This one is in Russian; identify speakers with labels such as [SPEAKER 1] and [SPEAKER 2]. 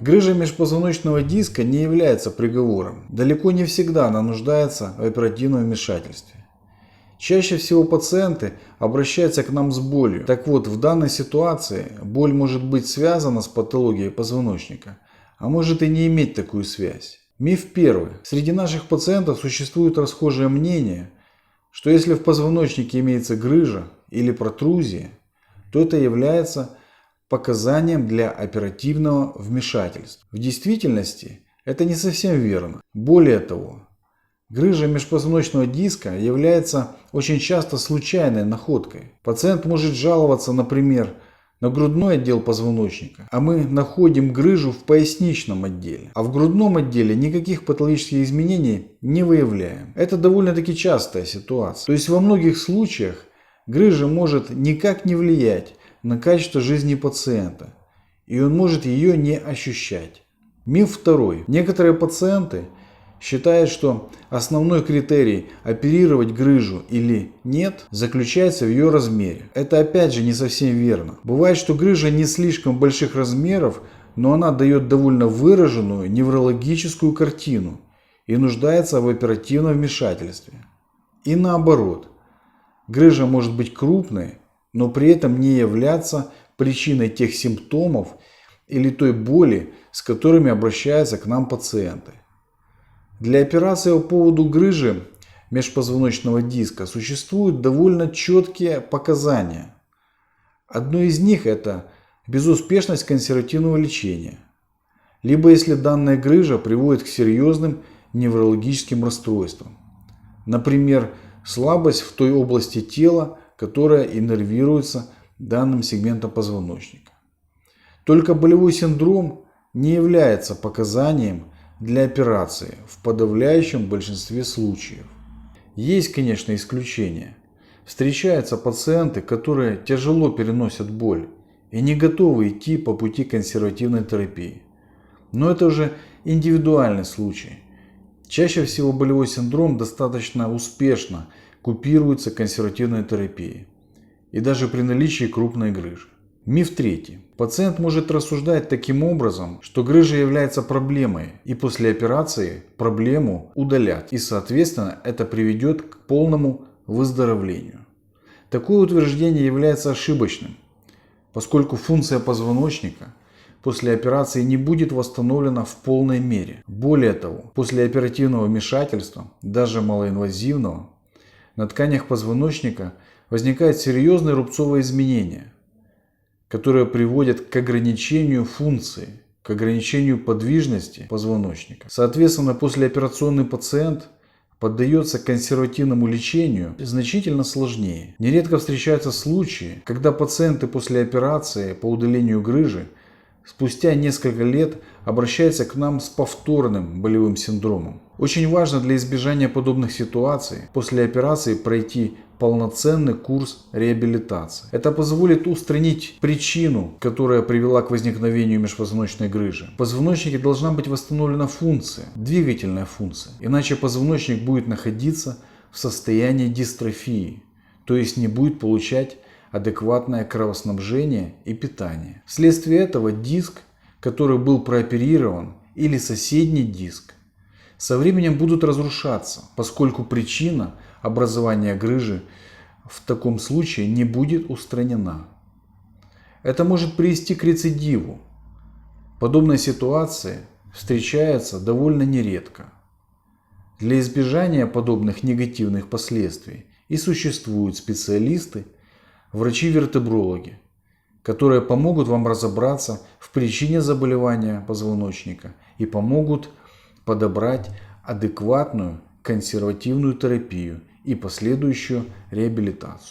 [SPEAKER 1] Грыжа межпозвоночного диска не является приговором. Далеко не всегда она нуждается в оперативном вмешательстве. Чаще всего пациенты обращаются к нам с болью. Так вот, в данной ситуации боль может быть связана с патологией позвоночника, а может и не иметь такую связь. Миф первый. Среди наших пациентов существует расхожее мнение, что если в позвоночнике имеется грыжа или протрузия, то это является показанием для оперативного вмешательства. В действительности это не совсем верно. Более того, грыжа межпозвоночного диска является очень часто случайной находкой. Пациент может жаловаться, например, на грудной отдел позвоночника, а мы находим грыжу в поясничном отделе. А в грудном отделе никаких патологических изменений не выявляем. Это довольно-таки частая ситуация. То есть во многих случаях грыжа может никак не влиять на качество жизни пациента, и он может ее не ощущать. Миф второй. Некоторые пациенты считают, что основной критерий оперировать грыжу или нет заключается в ее размере. Это опять же не совсем верно. Бывает, что грыжа не слишком больших размеров, но она дает довольно выраженную неврологическую картину и нуждается в оперативном вмешательстве. И наоборот, грыжа может быть крупной, но при этом не являться причиной тех симптомов или той боли, с которыми обращаются к нам пациенты. Для операции по поводу грыжи межпозвоночного диска существуют довольно четкие показания. Одно из них это безуспешность консервативного лечения. Либо если данная грыжа приводит к серьезным неврологическим расстройствам. Например, слабость в той области тела, которая иннервируется данным сегментом позвоночника. Только болевой синдром не является показанием для операции в подавляющем большинстве случаев. Есть, конечно, исключения. Встречаются пациенты, которые тяжело переносят боль и не готовы идти по пути консервативной терапии. Но это уже индивидуальный случай. Чаще всего болевой синдром достаточно успешно купируется консервативной терапией и даже при наличии крупной грыжи. Миф третий. Пациент может рассуждать таким образом, что грыжа является проблемой и после операции проблему удалят и соответственно это приведет к полному выздоровлению. Такое утверждение является ошибочным, поскольку функция позвоночника после операции не будет восстановлена в полной мере. Более того, после оперативного вмешательства, даже малоинвазивного, на тканях позвоночника возникают серьезные рубцовые изменения, которые приводят к ограничению функции, к ограничению подвижности позвоночника. Соответственно, послеоперационный пациент поддается консервативному лечению значительно сложнее. Нередко встречаются случаи, когда пациенты после операции по удалению грыжи спустя несколько лет обращаются к нам с повторным болевым синдромом. Очень важно для избежания подобных ситуаций после операции пройти полноценный курс реабилитации. Это позволит устранить причину, которая привела к возникновению межпозвоночной грыжи. В позвоночнике должна быть восстановлена функция, двигательная функция, иначе позвоночник будет находиться в состоянии дистрофии, то есть не будет получать адекватное кровоснабжение и питание. Вследствие этого диск, который был прооперирован, или соседний диск, со временем будут разрушаться, поскольку причина образования грыжи в таком случае не будет устранена. Это может привести к рецидиву. Подобная ситуация встречается довольно нередко. Для избежания подобных негативных последствий и существуют специалисты, врачи-вертебрологи, которые помогут вам разобраться в причине заболевания позвоночника и помогут подобрать адекватную консервативную терапию и последующую реабилитацию.